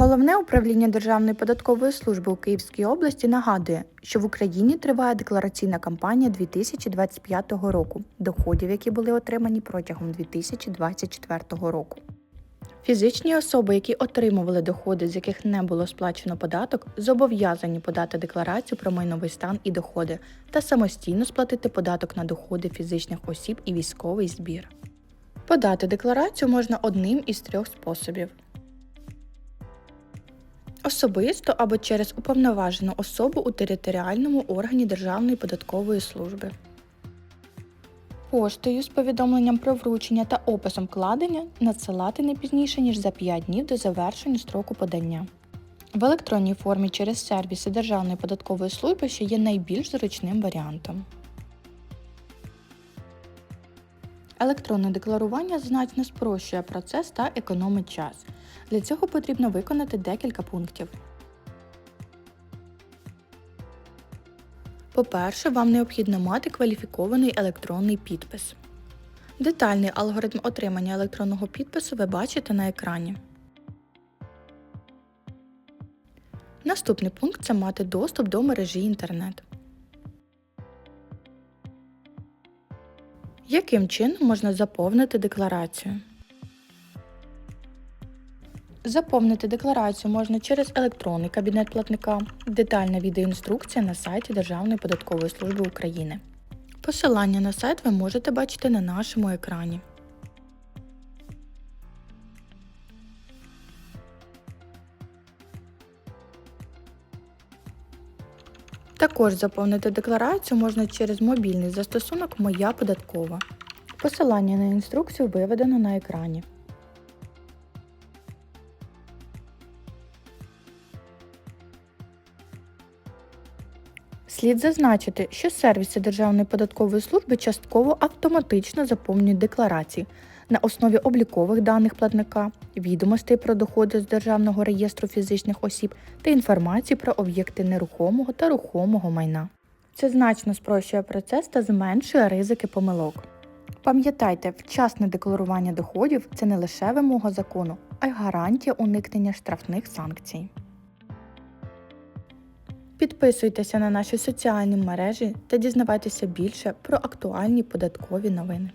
Головне управління Державної податкової служби у Київській області нагадує, що в Україні триває деклараційна кампанія 2025 року, доходів, які були отримані протягом 2024 року. Фізичні особи, які отримували доходи, з яких не було сплачено податок, зобов'язані подати декларацію про майновий стан і доходи та самостійно сплатити податок на доходи фізичних осіб і військовий збір. Подати декларацію можна одним із трьох способів. Особисто або через уповноважену особу у територіальному органі Державної податкової служби. Поштою з повідомленням про вручення та описом вкладення надсилати не пізніше, ніж за 5 днів до завершення строку подання. В електронній формі через сервіси Державної податкової служби, що є найбільш зручним варіантом. Електронне декларування значно спрощує процес та економить час. Для цього потрібно виконати декілька пунктів. По-перше, вам необхідно мати кваліфікований електронний підпис. Детальний алгоритм отримання електронного підпису ви бачите на екрані. Наступний пункт це мати доступ до мережі інтернет. Яким чином можна заповнити декларацію? Заповнити декларацію можна через електронний кабінет платника, детальна відеоінструкція на сайті Державної податкової служби України. Посилання на сайт ви можете бачити на нашому екрані. Також заповнити декларацію можна через мобільний застосунок Моя податкова. Посилання на інструкцію виведено на екрані. Слід зазначити, що сервіси Державної податкової служби частково автоматично заповнюють декларації на основі облікових даних платника, відомостей про доходи з Державного реєстру фізичних осіб та інформації про об'єкти нерухомого та рухомого майна. Це значно спрощує процес та зменшує ризики помилок. Пам'ятайте, вчасне декларування доходів це не лише вимога закону, а й гарантія уникнення штрафних санкцій. Підписуйтеся на наші соціальні мережі та дізнавайтеся більше про актуальні податкові новини.